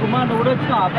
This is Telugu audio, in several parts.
కుమార్ జై జై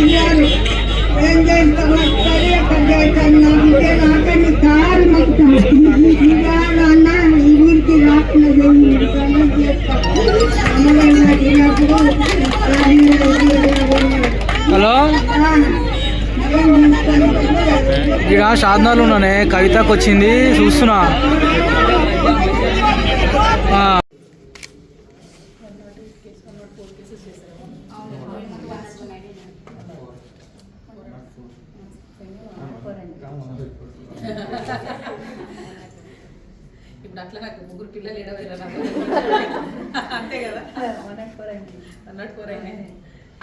ఏం చేస్తాం నాకని ఈ ఊరికి రాకుండా హలో? ఇక్కడ సాధనాలు ఉన్నానే. కవితకు వచ్చింది. చూస్తున్నా. ఇప్పుడు అట్లా నాకు ముగ్గురు పిల్లలు ఏడవేరా నాకు? అంతే కదా? అన్నట్టు కూరైనా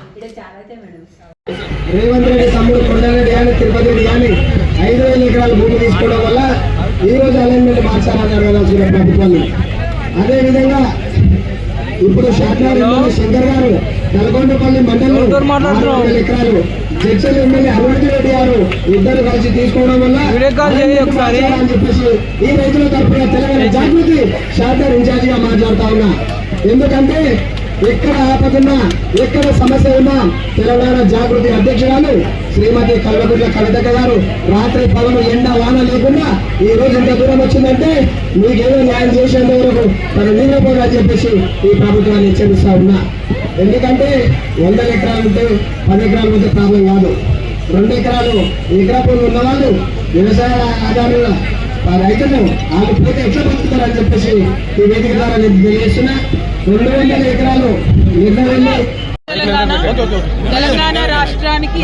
ఇప్పుడే చాలా అయితే మేడం. రేవంత్ రెడ్డి తమ్ముడు కొండరెడ్డి కానీ తిరుపతి రెడ్డి కానీ ఐదు వేల ఎకరాల భూమి తీసుకోవడం వల్ల ఈ రోజు అలైన్మెంట్ మార్చాలన్నారు కదా సూర్య ప్రభుత్వాన్ని అదే విధంగా ఇప్పుడు షాద్నగర్ ఎమ్మెల్యే శంకర్ గారు నల్గొండపల్లి మండలం ఎకరాలు జడ్చల్ ఎమ్మెల్యే అభివృద్ధి రెడ్డి గారు ఇద్దరు కలిసి తీసుకోవడం వల్ల. అని చెప్పేసి ఈ రైతుల తరఫున తెలంగాణ జాగృతి షాద్నగర్ ఇన్ఛార్జ్గా మాట్లాడుతా ఉన్నా ఎందుకంటే ఎక్కడ ఆపదున్నా ఎక్కడ సమస్య ఉన్నా తెలంగాణ జాగృతి అధ్యక్షురాలు శ్రీమతి కల్వకుంట్ల కవితక్క గారు రాత్రి పగలు ఎండ వాన లేకుండా ఈ రోజు ఇంత దూరం వచ్చిందంటే మీకేదో న్యాయం చేసేంత వరకు మనం నిద్రపోదని చెప్పేసి ఈ ప్రభుత్వాన్ని హెచ్చరిస్తా ఉన్నా. ఎందుకంటే వంద ఎకరాలు ఉంటే పది ఎకరాలు ఉంటే ప్రాబ్లం కాదు. రెండు ఎకరాలు ఎకరా భూమి ఉన్న వాళ్ళు వ్యవసాయ ఆధారంగా ఆ రైతులు వాళ్ళు పోతే ఎట్లా బతుకుతారని చెప్పేసి ఈ వేదిక ద్వారా నేను తెలియజేస్తున్నా. రెండు వందల ఎకరాలు నిర్ణయం తెలంగాణ తెలంగాణ రాష్ట్రానికి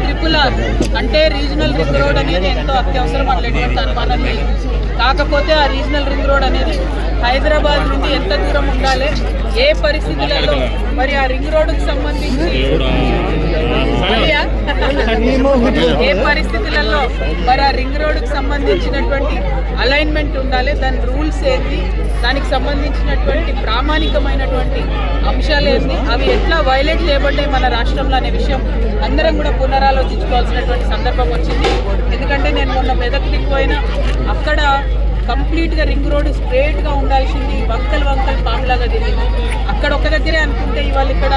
ట్రిపుల్ ఆర్ అంటే రీజనల్ రింగ్ రోడ్ అనేది ఎంతో అత్యవసరం అట్లా ఎటువంటి అనుమానం లేదు కాకపోతే ఆ రీజనల్ రింగ్ రోడ్ అనేది హైదరాబాద్ నుండి ఎంత దూరం ఉండాలి ఏ పరిస్థితులలో మరి ఆ రింగ్ రోడ్డుకు సంబంధించి? ఏ పరిస్థితులలో మరి ఆ రింగ్ రోడ్డుకు సంబంధించినటువంటి అలైన్మెంట్ ఉండాలి దాని రూల్స్ ఏంటి దానికి సంబంధించినటువంటి ప్రామాణికమైనటువంటి అంశాలు ఏంటి అవి ఎట్లా వైలేట్ చేయబడ్డాయి మన రాష్ట్రంలో అనే విషయం అందరం కూడా పునరాలోచించుకోవాల్సినటువంటి సందర్భం వచ్చింది. ఎందుకంటే నేను మొన్న మెదక్కి పోయినా అక్కడ కంప్లీట్గా రింగ్ రోడ్ స్ట్రేట్గా ఉండాల్సింది వంకల్ వంకల్ పాములాగా తిరిగింది. అక్కడ ఒక దగ్గరే అనుకుంటే ఇవాళ ఇక్కడ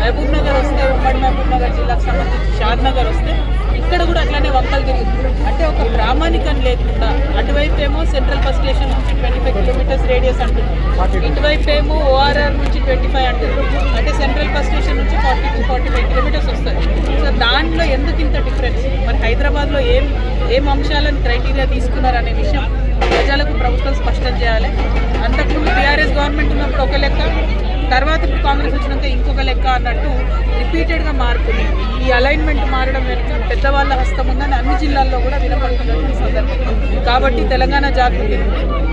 మహబూబ్ నగర్ వస్తే ఉమ్మడి మహబూబ్ నగర్ జిల్లాకు సంబంధించి షాద్ నగర్ వస్తే ఇక్కడ కూడా అట్లానే వంకలు తిరిగింది. అంటే ఒక ప్రామాణికం లేకుండా అటువైపు ఏమో సెంట్రల్ బస్ స్టేషన్ నుంచి ట్వంటీ ఫైవ్ కిలోమీటర్స్ రేడియస్ అంటున్నారు ఇటువైపు ఏమో ఓఆర్ఆర్ నుంచి ట్వంటీ ఫైవ్ అంటారు అంటే సెంట్రల్ బస్ స్టేషన్ నుంచి forty to forty five kilometres వస్తుంది. సో దాంట్లో ఎందుకు ఇంత డిఫరెన్స్ మరి హైదరాబాద్లో ఏం ఏం అంశాలను క్రైటీరియా తీసుకున్నారు అనే విషయం ప్రజలకు ప్రభుత్వం స్పష్టం చేయాలి. అంతకుముందు టీఆర్ఎస్ గవర్నమెంట్ ఉన్నప్పుడు ఒక లెక్క తర్వాత ఇప్పుడు కాంగ్రెస్ వచ్చినాక ఇంకొక లెక్క అన్నట్టు రిపీటెడ్గా మారుతుంది. ఈ అలైన్మెంట్ మారడం వెనుక పెద్దవాళ్ళ హస్తం ఉందని అన్ని జిల్లాల్లో కూడా వినపడుతున్నటువంటి సందర్భం. కాబట్టి తెలంగాణ జాగృతి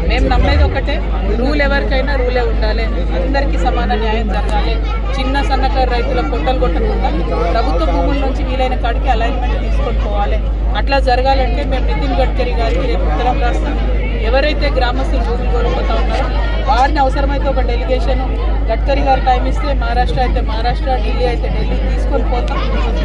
మేము నమ్మేది ఒకటే రూల్ ఎవరికైనా రూలే ఉండాలి. అందరికీ సమాన న్యాయం జరగాలి. చిన్న సన్నకారు రైతుల పొట్టలు కొట్టకుండా ప్రభుత్వ భూముల నుంచి వీలైన కాడికి అలైన్మెంట్ తీసుకొని పోవాలి. అట్లా జరగాలంటే మేము నితిన్ గడ్కరీ గారికి రేపు ఉత్తరం రాస్తాం. ఎవరైతే గ్రామస్తులు భూములు కోల్పోతా ఉన్నారో వారిని అవసరమైతే ఒక డెలిగేషన్ గడ్కరీ గారు టైం ఇస్తే మహారాష్ట్ర అయితే మహారాష్ట్ర ఢిల్లీ అయితే ఢిల్లీ తీసుకొని పోతాం.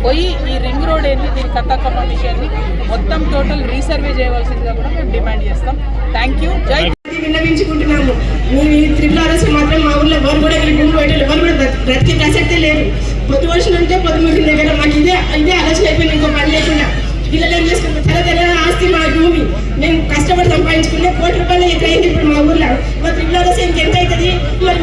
పోయి ఈ రింగ్ రోడ్ ఏంటి దీని కథాకమ్మ విషయాన్ని మొత్తం టోటల్ రీసర్వే చేయవలసిందిగా కూడా మేము డిమాండ్ చేస్తాం. థ్యాంక్ యూ జై విన్నవించుకుంటున్నాము. మేము ఈ త్రిపుల అరసు మాత్రం మా ఊళ్ళో ఎవరు కూడా ఇక్కడ భూమి పెట్టారు ఎవరు కూడా ప్రతి ప్రసక్తే లేరు. పొద్దు వర్షం ఉంటే పొద్దు ముగిన దగ్గర మాకు ఇదే ఇదే ఆలోచన అయిపోయింది ఇంకో పని లేకుండా. పిల్లలు ఏం చేసుకుంటారు తెర తెర ఆస్తి మా భూమి. మేము కష్టపడి సంపాదించుకునే కోటి రూపాయలు ఎక్కడ అయింది ఇప్పుడు మా ఊళ్ళో. మా త్రిపుల ఆర్ఎస్ ఇంకెంత అవుతుంది? మరి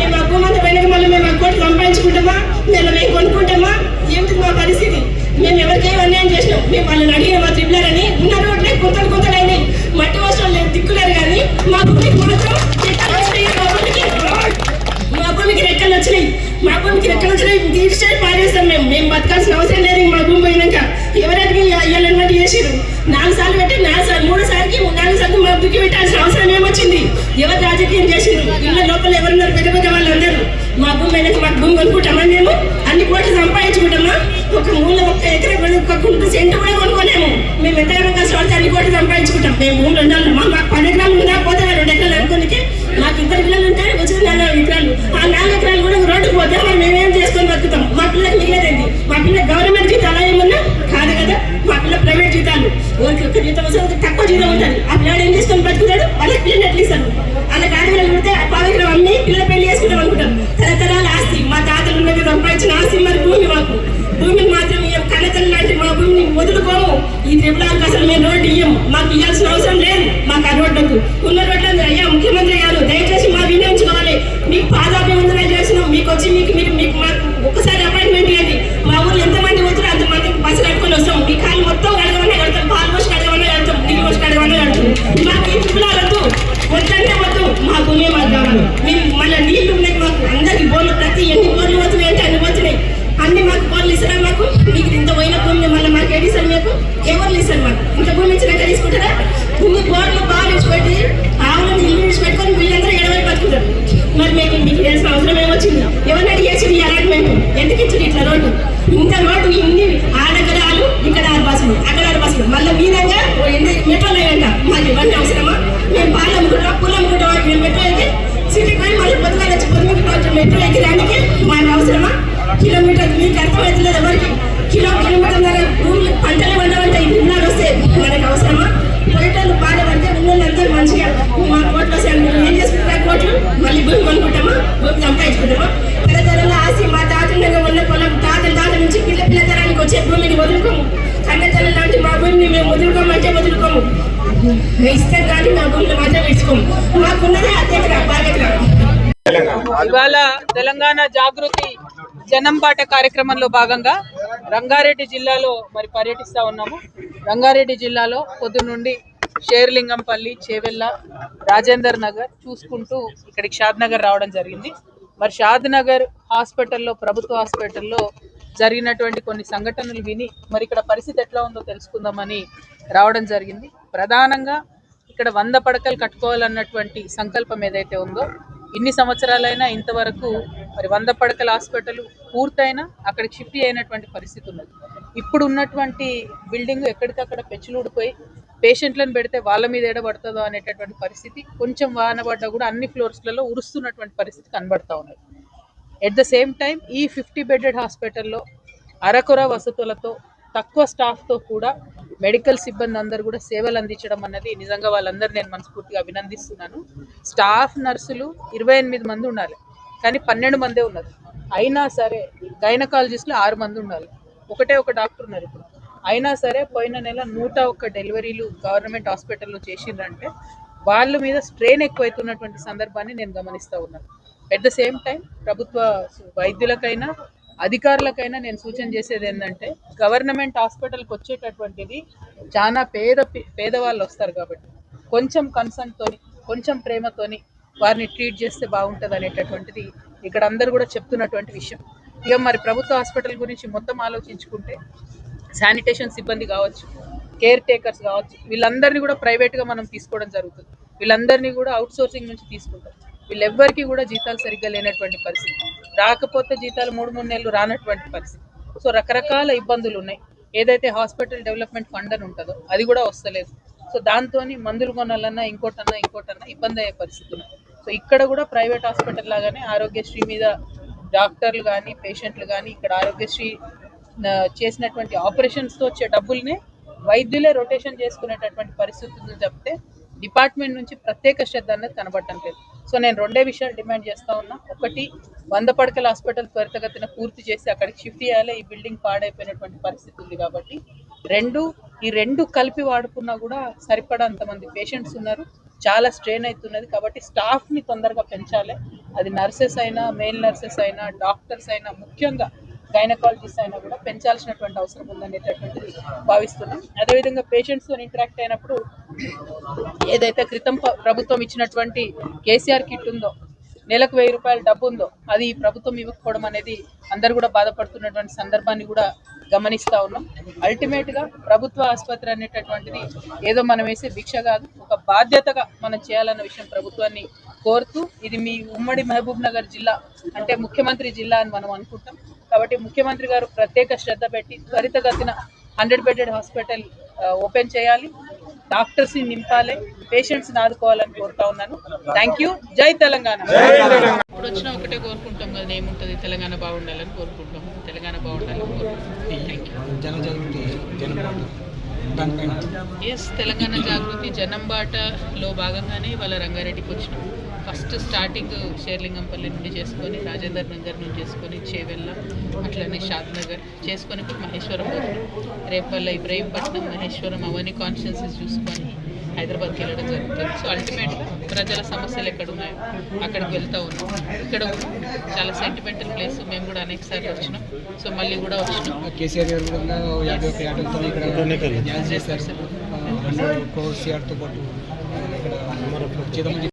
నాలుగు సార్లు పెట్టి నాలుగు సార్లు మూడో సార్లు నాలుగు సార్లు మా దుక్కి పెట్టాల్సిన అవసరం ఏమొచ్చింది? ఎవరు రాజకీయం చేసిండ్రు? ఇళ్ళ లోపల ఎవరున్నారు పెద్ద పెద్ద వాళ్ళు అందరూ. మా భూమి అయినాక మాకు భూమి కొనుక్కుంటామా మేము? అన్ని కోట్లు సంపాదించుకుంటామా? ఒక మూల ఒక్క ఎకరం ఒక కుంట సెంటు కూడా కొనుక్కోలేము. మేము ఎంత కష్టపడితే అన్ని కోట్లు సంపాదించుకుంటాం. మేము భూములు ఉండాలి. మా మాకు పది ఎకరాలు ఉందా? పోతే రెండు ఎకరాలు అనుకోనికి మాకు ఇద్దరు పిల్లలు ఉంటారు వచ్చింది నాలుగు ఎకరాలు ఆ నాలుగు ఎకరాలు కూడా రోడ్డుకు పోతే మరి మేమేం చేసుకొని బతుకుతాం మా పిల్లకి మిగిలేదండి మా పిల్ల గవర్నమెంట్ జీతాలు ఏమన్నా కాదు కదా మా పిల్ల ప్రైవేట్ జీతాలు ఊరికి ఒక్క జీతం వస్తుంది ఒక తక్కువ జీతం ఉంటుంది. ఆ పిల్లాడు ఏం చేసుకొని బతుకుతాడు వాళ్ళకి పిల్లలు ఎట్లా ఇస్తారు వాళ్ళకి ఆడపిల్లలు పుడితే ఆ అమ్మి పిల్లల పెళ్ళి చేసుకుంటాం అనుకుంటాం. తరతరాల ఆస్తి. మా తాతలు ఉన్నది సంపాదించిన ఆస్తి మరి భూమి మాకు. భూమిని మాత్రం ఇయ్యం కన్నతల్లి లాంటి మా భూమిని వదులుకోము. ఈ త్రిపులాలకు అసలు మేము ఎన్ని మెట్రోలు మరి ఇవన్నీ అవసరమా? మేము పాలు అమ్ముకుంటాం పూలు అమ్ముకుంటా మేము మెట్రో ఎక్కి సిటీకి పోయి మళ్ళీ పొద్దుగా వచ్చి పొద్దుకి కొంచెం మెట్రో ఎక్కిరానికి మాకు అవసరమా? కిలోమీటర్ మీకు అర్థమవుతలేదు ఎవరికి? కిలో కిలోమీటర్ భూమి పంటలు పండవంటే ఇన్నాళ్ళు వస్తే మనకు అవసరమా? పోయేటోళ్ళు బాధపడితే ఉన్నోళ్ళందరూ మంచిగా మా కోట్లు వస్తే ఏం చేసుకుంటారు? కోట్లు? మళ్ళీ భూమి కొనుక్కుంటామా? భూమి సంపాదించుకుంటామా? ఇస్తాం కానీ మా భూమిని మాత్రం ఇచ్చుకోము మాకున్నదే అధ్యక్ష బాధ్యత ఇవాళ తెలంగాణ జాగృతి జనం పాట కార్యక్రమంలో భాగంగా రంగారెడ్డి జిల్లాలో మరి పర్యటిస్తా ఉన్నాము. రంగారెడ్డి జిల్లాలో పొద్దునుండి షేర్లింగంపల్లి చేవెళ్ళ రాజేందర్ నగర్ చూసుకుంటూ ఇక్కడికి షాద్ నగర్ రావడం జరిగింది. మరి షాద్ నగర్ హాస్పిటల్లో ప్రభుత్వ హాస్పిటల్లో జరిగినటువంటి కొన్ని సంఘటనలు విని మరి ఇక్కడ పరిస్థితి ఎట్లా ఉందో తెలుసుకుందామని రావడం జరిగింది. ప్రధానంగా ఇక్కడ వంద పడకలు కట్టుకోవాలన్నటువంటి సంకల్పం ఏదైతే ఉందో ఇన్ని సంవత్సరాలైనా ఇంతవరకు మరి వంద పడకల హాస్పిటల్ పూర్తయినా అక్కడికి షిఫ్ట్ అయినటువంటి పరిస్థితి ఉన్నది. ఇప్పుడు ఉన్నటువంటి బిల్డింగ్ ఎక్కడికక్కడ పెచ్చులుడిపోయి పేషెంట్లను పెడితే వాళ్ళ మీద ఎడబడుతుందో అనేటటువంటి పరిస్థితి కొంచెం వాన పడ్డా కూడా అన్ని ఫ్లోర్స్లలో ఉరుస్తున్నటువంటి పరిస్థితి కనబడతా ఉన్నది. ఎట్ ద సేమ్ టైం ఈ ఫిఫ్టీ బెడెడ్ హాస్పిటల్లో అరకొర వసతులతో తక్కువ స్టాఫ్తో కూడా మెడికల్ సిబ్బంది అందరూ కూడా సేవలు అందించడం అన్నది నిజంగా వాళ్ళందరూ నేను మనస్ఫూర్తిగా అభినందిస్తున్నాను. స్టాఫ్ నర్సులు ఇరవై ఎనిమిది మంది ఉండాలి. కానీ పన్నెండు మందే ఉన్నారు. అయినా సరే గైనకాలజిస్టులు ఆరు మంది ఉండాలి. ఒకటే ఒక డాక్టర్ ఉన్నారు ఇప్పుడు. అయినా సరే పోయిన నెల నూట ఒక్క డెలివరీలు గవర్నమెంట్ హాస్పిటల్లో చేసిండ్రంటే వాళ్ళ మీద స్ట్రెయిన్ ఎక్కువైతున్నటువంటి సందర్భాన్ని నేను గమనిస్తూ ఉన్నాను. ఎట్ ద సేమ్ టైం ప్రభుత్వ వైద్యులకైనా అధికారులకైనా నేను సూచన చేసేది ఏంటంటే గవర్నమెంట్ హాస్పిటల్కి వచ్చేటటువంటిది చాలా పేద పేదవాళ్ళు వస్తారు కాబట్టి కొంచెం కన్సర్న్తోని కొంచెం ప్రేమతోని వారిని ట్రీట్ చేస్తే బాగుంటుంది అనేటటువంటిది ఇక్కడ అందరూ కూడా చెప్తున్నటువంటి విషయం. ఇక మరి ప్రభుత్వ హాస్పిటల్ గురించి మొత్తం ఆలోచించుకుంటే శానిటేషన్ సిబ్బంది కావచ్చు కేర్ టేకర్స్ కావచ్చు వీళ్ళందరినీ కూడా ప్రైవేట్గా మనం తీసుకోవడం జరుగుతుంది. వీళ్ళందరినీ కూడా అవుట్ సోర్సింగ్ నుంచి తీసుకుంటాం. వీళ్ళెవ్వరికీ కూడా జీతాలు సరిగ్గా లేనటువంటి పరిస్థితి. రాకపోతే జీతాలు మూడు మూడు నెలలు రానటువంటి పరిస్థితి. సో రకరకాల ఇబ్బందులు ఉన్నాయి. ఏదైతే హాస్పిటల్ డెవలప్మెంట్ ఫండ్ అని ఉంటుందో అది కూడా వస్తలేదు. సో దాంతో మందులు కొనాలన్నా ఇంకోటన్నా ఇంకోటన్నా ఇబ్బంది అయ్యే పరిస్థితి సో ఇక్కడ కూడా ప్రైవేట్ హాస్పిటల్ లాగానే ఆరోగ్యశ్రీ మీద డాక్టర్లు కానీ పేషెంట్లు కానీ ఇక్కడ ఆరోగ్యశ్రీ చేసినటువంటి ఆపరేషన్స్తో వచ్చే డబ్బుల్ని వైద్యులే రొటేషన్ చేసుకునేటటువంటి పరిస్థితులు చెప్తే తప్పితే డిపార్ట్మెంట్ నుంచి ప్రత్యేక శ్రద్ధ అనేది కనబడటం లేదు. సో నేను రెండే విషయాలు డిమాండ్ చేస్తా ఉన్నా. ఒకటి వంద పడకల హాస్పిటల్ త్వరితగతిన పూర్తి చేసి అక్కడికి షిఫ్ట్ చేయాలి. ఈ బిల్డింగ్ పాడైపోయినటువంటి పరిస్థితి ఉంది కాబట్టి. రెండు ఈ రెండు కలిపి వాడుకున్నా కూడా సరిపడంత మంది పేషెంట్స్ ఉన్నారు. చాలా స్ట్రెయిన్ అవుతున్నది కాబట్టి స్టాఫ్ని తొందరగా పెంచాలి. అది నర్సెస్ అయినా మెయిల్ నర్సెస్ అయినా డాక్టర్స్ అయినా ముఖ్యంగా గైనకాలజిస్ట్ అయినా కూడా పెంచాల్సినటువంటి అవసరం ఉందనేటటువంటిది భావిస్తున్నాం. అదేవిధంగా పేషెంట్స్తో ఇంటరాక్ట్ అయినప్పుడు ఏదైతే క్రితం ప్రభుత్వం ఇచ్చినటువంటి కేసీఆర్ కిట్ ఉందో నెలకు వెయ్యి రూపాయల డబ్బు ఉందో అది ప్రభుత్వం ఇవ్వకపోవడం అనేది అందరు కూడా బాధపడుతున్నటువంటి సందర్భాన్ని కూడా గమనిస్తా ఉన్నాం. అల్టిమేట్గా ప్రభుత్వ ఆసుపత్రి అనేటటువంటిది ఏదో మనం వేసే భిక్ష కాదు ఒక బాధ్యతగా మనం చేయాలన్న విషయం ప్రభుత్వాన్ని కోరుతూ ఇది మీ ఉమ్మడి మహబూబ్ నగర్ జిల్లా అంటే ముఖ్యమంత్రి జిల్లా అని మనం అనుకుంటాం. కాబట్టి ముఖ్యమంత్రి గారు ప్రత్యేక శ్రద్ధ పెట్టి త్వరితగతిన హండ్రెడ్ బెడెడ్ హాస్పిటల్ ఓపెన్ చేయాలి. డాక్టర్స్ని నింపాలి. పేషెంట్స్ని ఆదుకోవాలని కోరుతా ఉన్నాను. Thank you. జై తెలంగాణ. ఇప్పుడు వచ్చినా ఒకటే కోరుకుంటాం కదా ఏముంటుంది? తెలంగాణ బాగుండాలని కోరుకుంటాం. తెలంగాణ బాగుండాలని కోరుకుంటాం. థ్యాంక్ యూ ఎస్ తెలంగాణ జాగృతి జనం బాటలో భాగంగానే వాళ్ళ రంగారెడ్డికి వచ్చినాం. ఫస్ట్ స్టార్టింగ్ షేర్లింగంపల్లి నుండి చేసుకొని రాజేందర్ నగర్ నుండి చేసుకొని చేవెళ్ళ అట్లనే షాద్ నగర్ చేసుకొని ఇప్పుడు మహేశ్వరం పోతున్నాం రేపల్ల ఇబ్రహీంపట్నం మహేశ్వరం అవన్నీ కాన్స్టిట్యున్సీస్ చూసుకొని హైదరాబాద్కి వెళ్ళడం జరుగుతుంది. సో అల్టిమేట్గా ప్రజల సమస్యలు ఎక్కడ ఉన్నాయో అక్కడికి వెళ్తూ ఉన్నాం. ఇక్కడ ఉన్నాం. చాలా సెంటిమెంటల్ ప్లేస్ మేము కూడా అనేక సార్లు వచ్చినాం. సో మళ్ళీ కూడా వచ్చినాం. కేసీఆర్ గారు కూడా యాభై ఒక యాభైతో ఇక్కడ న్యాయం చేశారు. హండ్రెడ్ కోర్స్ పాటు ఇక్కడ